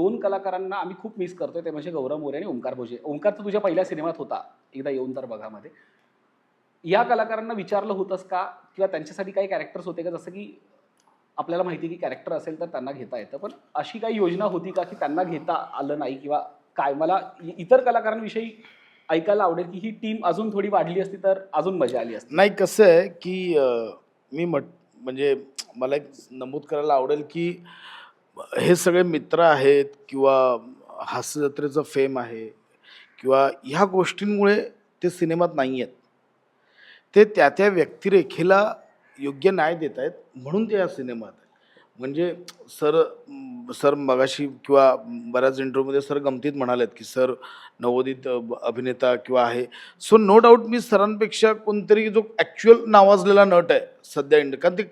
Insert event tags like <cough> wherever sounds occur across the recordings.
दोन कलाकारांना आम्ही खूप मिस करतोय. ते म्हणजे गौरव मोरे आणि ओंकार भोजे. ओंकार तर तुझ्या पहिल्या सिनेमात होता. एकदा येऊन तर बघामध्ये. या कलाकारांना विचारलं होतंस का? किंवा त्यांच्यासाठी काही कॅरेक्टर्स होते का? जसं की आपल्याला माहिती की कॅरेक्टर असेल तर त्यांना घेता येतं. पण अशी काही योजना होती का की त्यांना घेता आलं नाही? किंवा काय? मला इतर कलाकारांविषयी ऐकायला आवडेल की ही टीम अजून थोडी वाढली असती तर अजून मजा आली असती. नाही कसं आहे की मी म्हट म्हणजे मला एक नमूद करायला आवडेल की हे सगळे मित्र आहेत किंवा हास्य जत्रेचं फेम आहे किंवा ह्या गोष्टींमुळे ते सिनेमात नाही आहेत. ते त्या त्या व्यक्तिरेखेला योग्य न्याय देत आहेत म्हणून ते या सिनेमात आहे म्हणजे सर सर मगाशी किंवा बऱ्याच इंटरव्ह्यूमध्ये सर गमतीत म्हणालेत की सर नवोदित अभिनेता किंवा आहे. सो नो डाऊट मी सरांपेक्षा कोणतरी जो ॲक्च्युअल नावाजलेला नट आहे सध्या इंड कारण ते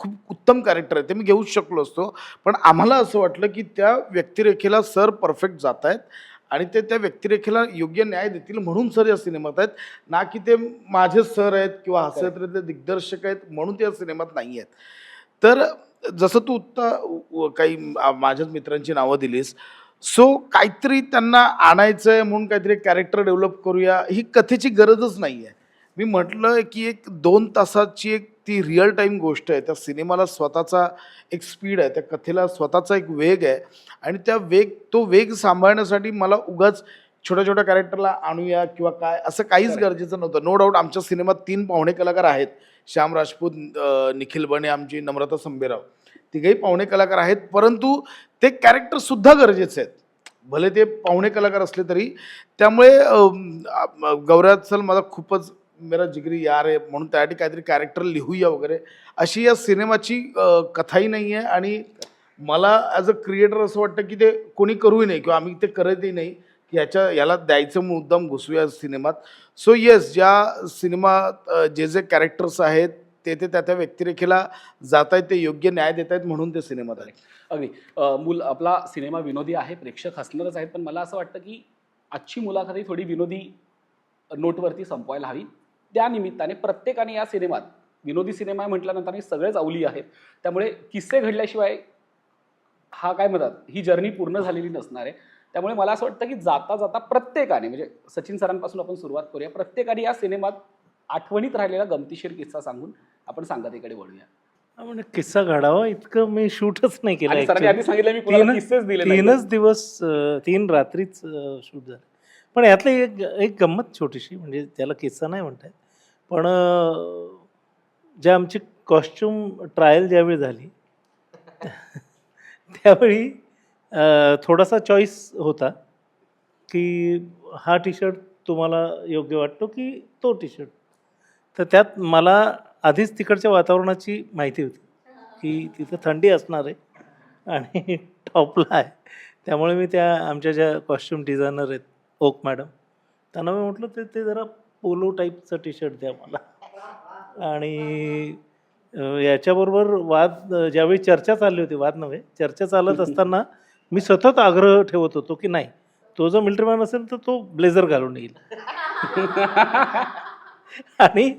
खूप उत्तम कॅरेक्टर आहे. ते मी घेऊच शकलो असतो. पण आम्हाला असं वाटलं की त्या व्यक्तिरेखेला सर परफेक्ट जात आहेत आणि ते त्या व्यक्तिरेखेला योग्य न्याय देतील म्हणून सर या सिनेमात आहेत. ना की ते माझे सर आहेत किंवा हास्यचित्रातले दिग्दर्शक आहेत म्हणून ते या सिनेमात नाही आहेत. तर जसं तू उत्ता काही माझ्याच मित्रांची नावं दिलीस. सो काहीतरी त्यांना आणायचं आहे म्हणून काहीतरी कॅरेक्टर डेव्हलप करूया ही कथेची गरजच नाही आहे मी म्हटलं की एक दोन तासाची एक ती रिअल टाईम गोष्ट आहे. त्या सिनेमाला स्वतःचा एक स्पीड आहे. त्या कथेला स्वतःचा एक वेग आहे. आणि त्या वेग तो वेग सांभाळण्यासाठी मला उगाच छोट्या छोट्या कॅरेक्टरला आणूया किंवा काय असं काहीच. गरजेचं नव्हतं. नो डाऊट आमच्या सिनेमात तीन पाहुणे कलाकार आहेत. श्याम राजपूत निखिल बने आमची नम्रता संभेराव तिघही पाहुणे कलाकार आहेत. परंतु ते कॅरेक्टर सुद्धा गरजेचे आहेत. भले ते पाहुणे कलाकार असले तरी. त्यामुळे अं, आ- गौऱ्यात चल मला खूपच मेरा जिगरी यार आहे म्हणून त्यासाठी काहीतरी कॅरेक्टर लिहूया वगैरे. अशी या सिनेमाची कथाही नाही आहे आणि मला ॲज अ क्रिएटर असं वाटतं की ते कोणी करूही नाही किंवा आम्ही ते करतही नाही की ह्याच्या याला द्यायचं मुद्दाम घुसूया सिनेमात. सो येस ज्या सिनेमात जे जे कॅरेक्टर्स आहेत ते ते त्या त्या व्यक्तिरेखेला जात आहेत ते योग्य न्याय देत आहेत म्हणून ते सिनेमात आहे अगदी. मूल आपला सिनेमा विनोदी आहे प्रेक्षक हसणारच आहेत पण मला असं वाटतं की आजची मुलाखतही थोडी विनोदी नोटवरती संपवायला हवी. त्या निमित्ताने प्रत्येकाने या सिनेमात विनोदी सिनेमा म्हटल्यानंतर सगळेच अवली आहेत. त्यामुळे किस्से घडल्याशिवाय हा काय म्हणतात ही जर्नी पूर्ण झालेली नसणार आहे. त्यामुळे मला असं वाटतं की जाता जाता प्रत्येकाने म्हणजे सचिन सरांपासून आपण सुरुवात करूया प्रत्येकाने या सिनेमात आठवणीत राहिलेला गमतीशीर किस्सा सांगून आपण सांगतेकडे वळूया. म्हणजे किस्सा घडावा इतकं मी शूटच नाही केलं सांगितलं मी. तीनच दिवस तीन रात्रीच शूट झालं. पण यातली एक एक गंमत छोटीशी म्हणजे त्याला किस्सा नाही म्हणताय पण ज्या आमची कॉस्ट्युम ट्रायल ज्यावेळी झाली <laughs> त्यावेळी थोडासा चॉईस होता की हा टी शर्ट तुम्हाला योग्य वाटतो की तो टी शर्ट तर त्यात मला आधीच तिकडच्या वातावरणाची माहिती होती की तिथं थंडी असणार आहे आणि <laughs> टॉपला आहे. त्यामुळे मी त्या आमच्या ज्या कॉस्ट्युम डिझायनर आहेत ओक मॅडम. त्यांना मी म्हटलं ते ते जरा पोलो टाईपचं टी शर्ट द्या मला. आणि याच्याबरोबर वाद ज्यावेळी चर्चा चालली होती वाद नव्हे चर्चा चालत असताना मी सतत आग्रह ठेवत होतो की नाही तो जो मिलिटरी मॅन असेल तर तो ब्लेझर घालून येईल. आणि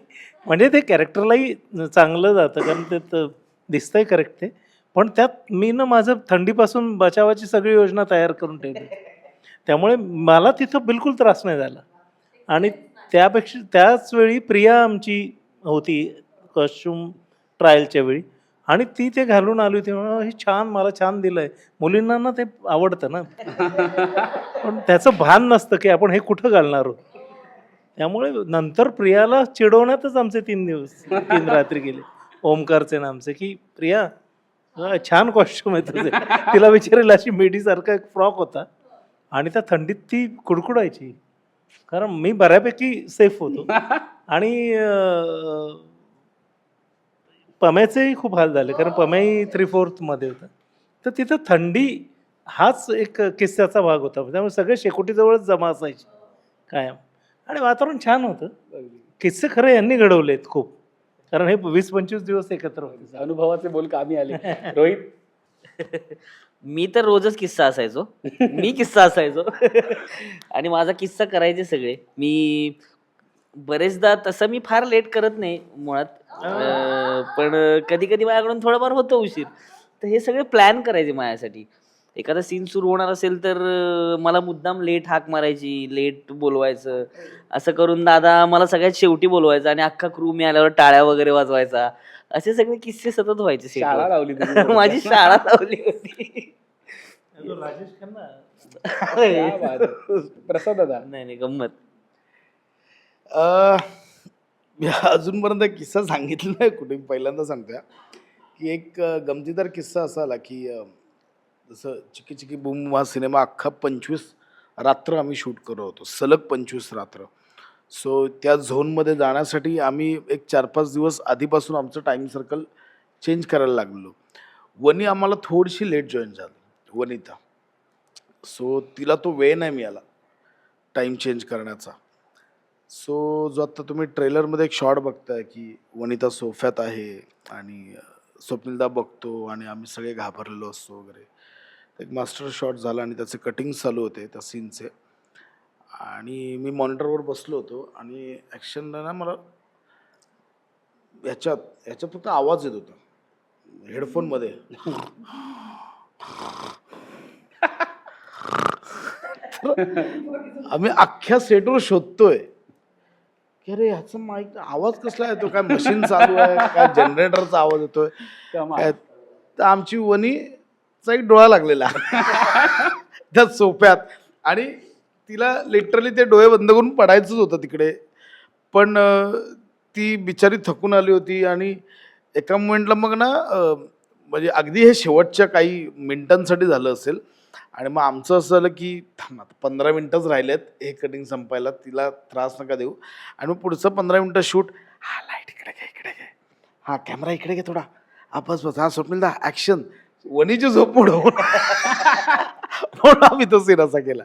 म्हणजे ते कॅरेक्टरलाही चांगलं जातं कारण ते त- दिसतंय करेक्ट ते. पण त्यात मी ना माझं थंडीपासून बचावाची सगळी योजना तयार करून ठेवली. त्यामुळे मला तिथं बिलकुल त्रास नाही झाला. आणि त्यापेक्षा त्याच वेळी प्रिया आमची होती कॉस्ट्युम ट्रायलच्या वेळी. आणि ती ते घालून आली होती. म्हणून हे छान मला छान दिलं आहे मुलींना ना ते आवडतं ना. पण त्याचं भान नसतं की आपण हे कुठं घालणार आहोत. त्यामुळे नंतर प्रियाला चिडवण्यातच आमचे तीन दिवस तीन रात्री गेले. ओमकारचे ना आमचे की प्रिया छान कॉस्ट्युम आहे तुझे. तिला विचारेल अशी मेढीसारखा एक फ्रॉक होता. आणि त्या थंडीत ती कुडकुडायची. कारण मी बऱ्यापैकी सेफ होतो. <laughs> आणि पम्याचेही खूप हाल झाले. कारण पम्याही थ्री फोर्थमध्ये होता. तर तिथं थंडी हाच एक किस्स्याचा भाग होता. त्यामुळे सगळे शेकोटीजवळच जमा असायचे कायम. आणि वातावरण छान होतं. किस्से खरे यांनी घडवलेत खूप. कारण हे वीस पंचवीस दिवस एकत्र होते. अनुभवाचे बोल कामी आले. रोहित <laughs> <laughs> मी तर रोजच किस्सा असायचो. मी किस्सा असायचो. <laughs> आणि माझा किस्सा करायचे सगळे. मी बरेचदा तसं मी फार लेट करत नाही मुळात. अं, पण कधी कधी माझ्याकडून थोडंफार होतं उशीर. तर हे सगळे प्लॅन करायचे माझ्यासाठी. एखादा सीन सुरू होणार असेल तर अं, मला मुद्दाम लेट हाक मारायची लेट बोलवायचं. असं करून दादा मला सगळ्यात शेवटी बोलवायचा आणि अख्खा क्रू मी आल्यावर टाळ्या वगैरे वाजवायचा. असे सगळे किस्से सतत व्हायचे set शाळा वर. लावली <laughs> तुम्ही. माझी शाळा लावली होती. राजेश खन्ना. क्या बात आहे. प्रसाद दादा. नाही नाही गंमत. अं, मी अजूनपर्यंत किस्सा सांगितला नाही कुठे पहिल्यांदा सांगतोय. की एक गमतीदार किस्सा असा आला की जसं चिकी चिकी बुम हा सिनेमा अख्खा पंचवीस रात्र आम्ही शूट करत होतो. सलग पंचवीस रात्र. सो त्या झोनमध्ये जाण्यासाठी आम्ही एक चार पाच दिवस आधीपासून आमचं टाईम सर्कल चेंज करायला लागलो. वनी आम्हाला थोडीशी लेट जॉईन झाली वनिता. सो तिला तो वेळ नाही मिळाला टाईम चेंज करण्याचा. सो जो आता तुम्ही ट्रेलरमध्ये एक शॉट बघताय की वनिता सोफ्यात आहे आणि स्वप्निलदा स्वप्नीलदा बघतो आणि आम्ही सगळे घाबरलेलो असतो वगैरे. एक मास्टर शॉट झाला आणि त्याचे कटिंग चालू होते त्या सीनचे आणि मी मॉनिटरवर बसलो होतो आणि ॲक्शनला ना मला ह्याच्यात ह्याच्यात फक्त आवाज येत होता. हेडफोनमध्ये <laughs> आम्ही अख्ख्या सेटवर शोधतोय. की अरे ह्याचा माईक आवाज कसला येतो? काय मशीन चालू आहे? काय जनरेटरचा आवाज येतोय? कमाल. काय? चा एक डोळा लागलेला. त्या सोप्यात. आणि तिला लिटरली ते डोळे बंद करून पडायचंच होतं तिकडे. पण ती बिचारी थकून आली होती आणि एका मोमेंटला मग ना म्हणजे अगदी हे शेवटच्या काही मिनिटांसाठी झालं असेल. आणि मग आमचं असं झालं की थांबा पंधरा मिनटंच राहिलेत. हे कटिंग संपायला. तिला त्रास नका देऊ. आणि मग पुढचं पंधरा मिनटं शूट हा लाइट इकडे घ्या इकडे घ्या हा कॅमेरा इकडे घे थोडा. हा बस बस. हा स्वप्नीलदा ॲक्शन वणीची झोप म्हणून आम्ही तो सीन असा केला.